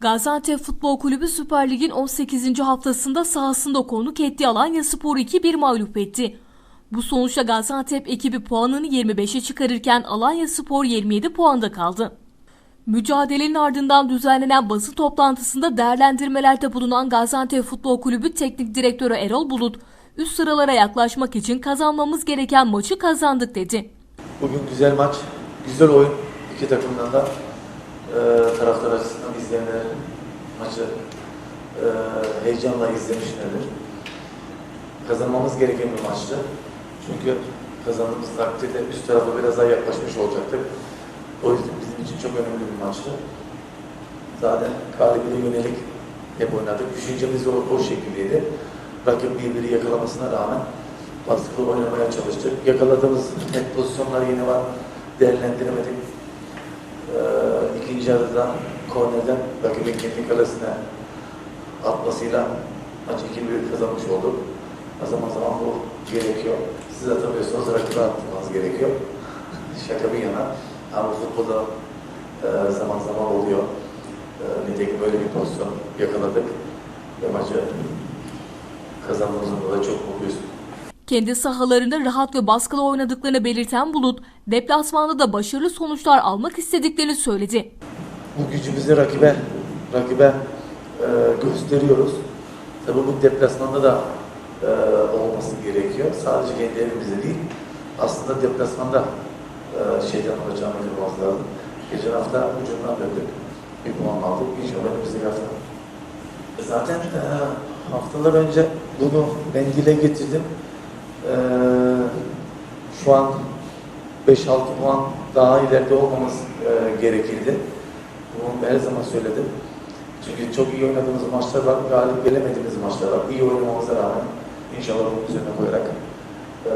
Gaziantep Futbol Kulübü Süper Lig'in 18. haftasında sahasında konuk ettiği Alanya Spor'u 2-1 mağlup etti. Bu sonuçla Gaziantep ekibi puanını 25'e çıkarırken Alanya Spor 27 puanda kaldı. Mücadelenin ardından düzenlenen basın toplantısında değerlendirmelerde bulunan Gaziantep Futbol Kulübü Teknik Direktörü Erol Bulut, üst sıralara yaklaşmak için kazanmamız gereken maçı kazandık dedi. Bugün güzel maç, güzel oyun. İki takımdan da e, taraftar açısından izleyenler maçı e, heyecanla izlemişlerdir. Kazanmamız gereken bir maçtı. Çünkü kazandığımız takdirde üst tarafa biraz daha yaklaşmış olacaktık. O yüzden bizim için çok önemli bir maçtı. Zaten galibiyete yönelik hep oynadık. Düşüncemiz o, o şekildeydi. Rakip birbiri yakalamasına rağmen baskılı oynamaya çalıştık. Yakaladığımız net pozisyonlar yine var. Değerlendiremedik. Ee, ikinci yarıda kornerden rakibin kendi kalesine atmasıyla maç 2-1 kazanmış olduk. Zaman zaman bu gerekiyor. Siz atamıyorsanız rakibe atmanız gerekiyor. Şaka bir yana. Ama futbolda e, zaman zaman oluyor. E, nitekim böyle bir pozisyon yakaladık. Ve maçı kazandığımızda da çok mutluyuz. Kendi sahalarında rahat ve baskılı oynadıklarını belirten Bulut, deplasmanda da başarılı sonuçlar almak istediklerini söyledi. Bu gücümüzü rakibe rakibe e, gösteriyoruz. Tabii bu deplasmanda da e, olması gerekiyor. Sadece kendi evimizde değil. Aslında deplasmanda e, şeyden alacağımı kırmamız lazım. Geçen hafta ucundan döndük. Bir puan aldık. İnşallah önümüzdeki hafta. Zaten e, haftalar önce bunu ben dile getirdim. E, şu an 5-6 puan daha ileride olmamız e, gerekirdi. Bunu her zaman söyledim. Çünkü çok iyi oynadığımız maçlar var, galip gelemediğimiz maçlar var. İyi oynamamıza rağmen inşallah bunun üzerine koyarak e,